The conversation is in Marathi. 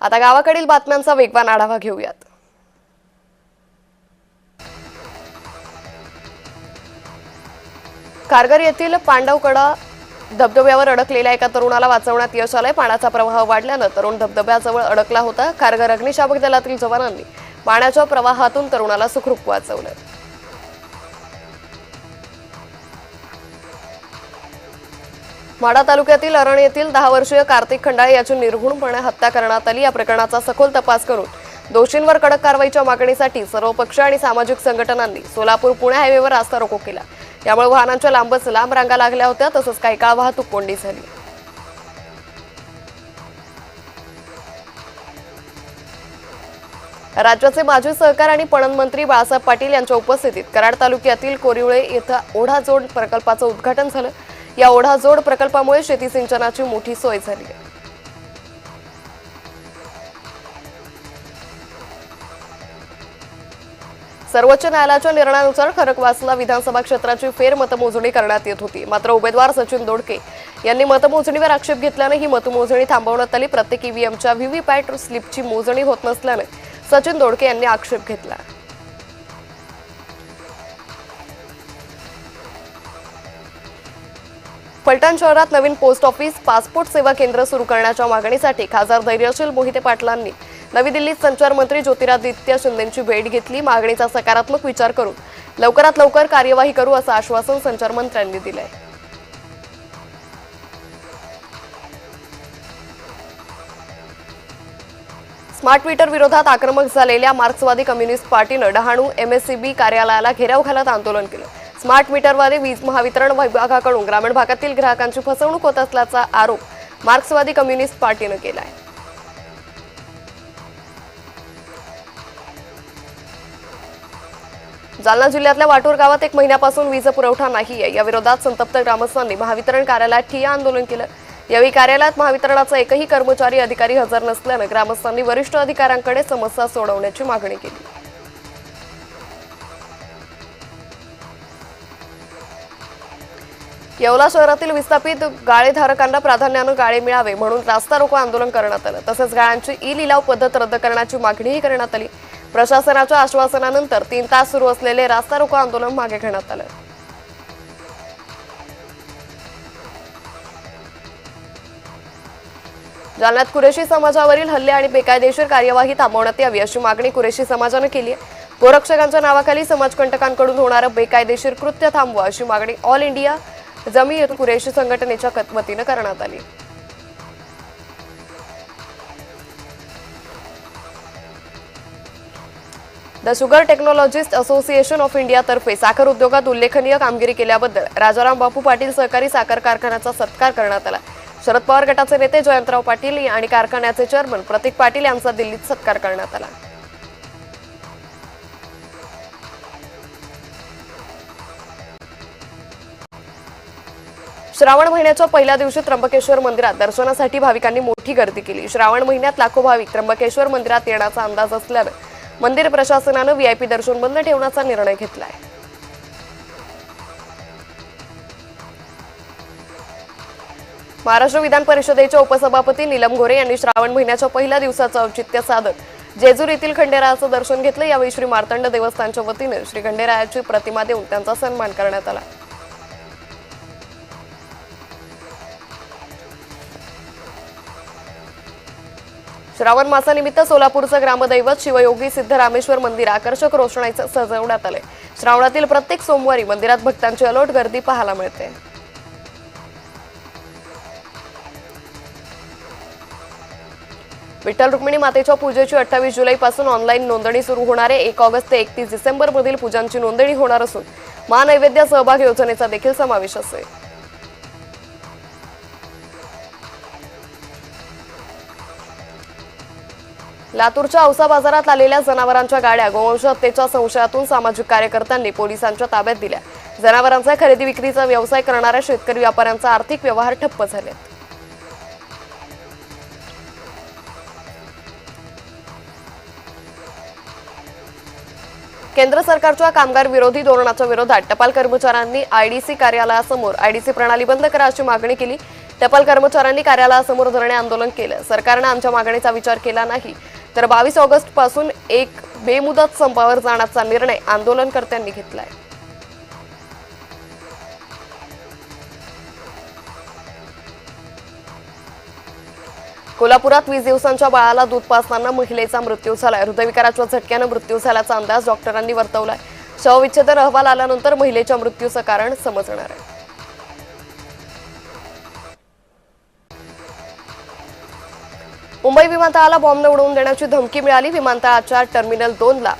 आता गावाकडील बातम्यांचा वेगवान आढावा घेऊयात. कारगर येथील पांडवकडा धबधब्यावर अडकलेल्या एका तरुणाला वाचवण्यात यश आलंय. पाण्याचा प्रवाह वाढल्यानं तरुण धबधब्याजवळ अडकला होता. कारगर अग्निशामक दलातील जवानांनी पाण्याच्या प्रवाहातून तरुणाला सुखरूप वाचवलं. माढा तालुक्यातील अरण येथील दहा वर्षीय कार्तिक खंडाळे याची निर्घुणपणे हत्या करण्यात आली. या प्रकरणाचा सखोल तपास करून दोषींवर कडक कारवाईच्या मागणीसाठी सर्व पक्ष आणि सामाजिक संघटनांनी सोलापूर पुणे हायवेवर रास्ता रोको केला. यामुळे वाहनांच्या लांबच लांब रांगा लागल्या होत्या तसंच काही काळ वाहतूक कोंडी झाली. राज्याचे माजी सहकार आणि पणन मंत्री बाळासाहेब पाटील यांच्या उपस्थितीत कराड तालुक्यातील कोरिवळे येथे ओढाजोड प्रकल्पाचं उद्घाटन झालं. या ओढाजोड प्रकल्पामुळे शेती सिंचनाची मोठी सोय झाली आहे. सर्वोच्च न्यायालयाच्या निर्णयानुसार खरकवासला विधानसभा क्षेत्राची फेरमतमोजणी करण्यात येत होती. मात्र उमेदवार सचिन दोडके यांनी मतमोजणीवर आक्षेप घेतल्याने ही मतमोजणी थांबवण्यात आली. प्रत्येक ईव्हीएमच्या व्हीव्हीपॅट स्लिपची मोजणी होत नसल्याने सचिन दोडके यांनी आक्षेप घेतला. फलटण शहरात नवीन पोस्ट ऑफिस पासपोर्ट सेवा केंद्र सुरू करण्याच्या मागणीसाठी खासदार धैर्यशील मोहिते पाटलांनी नवी दिल्लीत संचारमंत्री ज्योतिरादित्य शिंदेची भेट घेतली. मागणीचा सकारात्मक विचार करून लवकरात लवकर कार्यवाही करू असं आश्वासन संचारमंत्र्यांनी दिलंय. स्मार्ट ट्विटर विरोधात आक्रमक झालेल्या मार्क्सवादी कम्युनिस्ट पार्टीनं डहाणू एमएससीबी कार्यालयाला घेराव घालत आंदोलन केलं. स्मार्ट मीटरद्वारे वीज महावितरण विभागाकडून ग्रामीण भागातील ग्राहकांची फसवणूक होत असल्याचा आरोप मार्क्सवादी कम्युनिस्ट पार्टीनं केलाय. जालना जिल्ह्यातल्या वाटूर गावात एक महिन्यापासून वीज पुरवठा नाहीये या विरोधात संतप्त ग्रामस्थांनी महावितरण कार्यालयात ठिय्या आंदोलन केलं. यावेळी कार्यालयात महावितरणाचा एकही कर्मचारी अधिकारी हजर नसल्यानं ग्रामस्थांनी वरिष्ठ अधिकाऱ्यांकडे समस्या सोडवण्याची मागणी केली. येवला शहरातील विस्थापित गाळेधारकांना प्राधान्यानं गाळे मिळावे म्हणून रास्ता रोको आंदोलन करण्यात आलं. तसंच गाळ्यांची ई लिलाव पद्धत रद्द करण्याची मागणीही करण्यात आली. प्रशासनाच्या आश्वासनानंतर तीन तास सुरू असलेले रास्ता रोको आंदोलन मागे घेण्यात आलं. जालन्यात कुरेशी समाजावरील हल्ले आणि बेकायदेशीर कार्यवाही थांबवण्यात यावी अशी मागणी कुरेशी समाजानं केली आहे. गोरक्षकांच्या नावाखाली समाजकंटकांकडून होणारं बेकायदेशीर कृत्य थांबवा अशी मागणी ऑल इंडिया जमीयत कुरेश संघटनेच्या वतीनं करण्यात आली. The sugar technologist association of इंडियातर्फे साखर उद्योगात उल्लेखनीय कामगिरी केल्याबद्दल राजाराम बापू पाटील सहकारी साखर कारखान्याचा सत्कार करण्यात आला. शरद पवार गटाचे नेते जयंतराव पाटील आणि कारखान्याचे चेअरमन प्रतीक पाटील यांचा दिल्लीत सत्कार करण्यात आला. श्रावण महिन्याच्या पहिल्या दिवशी त्र्यंबकेश्वर मंदिरात दर्शनासाठी भाविकांनी मोठी गर्दी केली. श्रावण महिन्यात लाखो भाविक त्र्यंबकेश्वर मंदिरात येण्याचा अंदाज असल्यानं मंदिर प्रशासनानं व्हीआयपी दर्शन बंद ठेवण्याचा निर्णय घेतलाय. महाराष्ट्र विधान परिषदेच्या उपसभापती नीलम गोरे यांनी श्रावण महिन्याच्या पहिल्या दिवसाचं औचित्य साधत जेजूर येथील खंडेरायाचं दर्शन घेतलं. यावेळी श्री मार्तंड देवस्थानच्या वतीने श्री खंडेरायाची प्रतिमा देऊन त्यांचा सन्मान करण्यात आला. श्रावण मासानिमित्त सोलापूरचं ग्रामदैवत शिवयोगी सिद्धरामेश्वर मंदिर आकर्षक रोषणाईचं सजवण्यात आले श्रावणातील प्रत्येक सोमवारी मंदिरात भक्तांची अलोट गर्दी पाहायला मिळते. विठ्ठल रुक्मिणी मातेच्या पूजेची अठ्ठावीस जुलैपासून ऑनलाईन नोंदणी सुरू होणार आहे. एक ऑगस्ट ते एकतीस डिसेंबर मधील पूजांची नोंदणी होणार असून महानैवेद्य सहभाग योजनेचा देखील समावेश असेल. लातूरच्या औसा बाजारात आलेल्या जनावरांच्या गाड्या गोवंश हत्येच्या संशयातून सामाजिक कार्यकर्त्यांनी पोलिसांच्या ताब्यात दिल्या. जनावरांचा खरेदी विक्रीचा व्यवसाय करणाऱ्या शेतकरी व्यापाऱ्यांचा आर्थिक व्यवहार ठप्प झाले. केंद्र सरकारच्या कामगार विरोधी धोरणाच्या विरोधात टपाल कर्मचाऱ्यांनी आयडीसी कार्यालयासमोर आयडीसी प्रणाली बंद करा अशी मागणी केली. टपाल कर्मचाऱ्यांनी कार्यालयासमोर धरणे आंदोलन केलं. सरकारनं आमच्या मागणीचा विचार केला नाही. तर बावीस ऑगस्टपासून एक बेमुदत संपावर जाण्याचा निर्णय आंदोलनकर्त्यांनी घेतलाय. कोल्हापुरात वीस दिवसांच्या बाळाला दूध पाजताना महिलेचा मृत्यू झालाय. हृदयविकाराच्या झटक्यानं मृत्यू झाल्याचा अंदाज डॉक्टरांनी वर्तवलाय. शवविच्छेदन अहवाल आल्यानंतर महिलेच्या मृत्यूचं कारण समजणार आहे. मुंबई विमानतळाला बॉम्बने उडवून देण्याची धमकी मिळाली. विमानतळाच्या टर्मिनल दोनला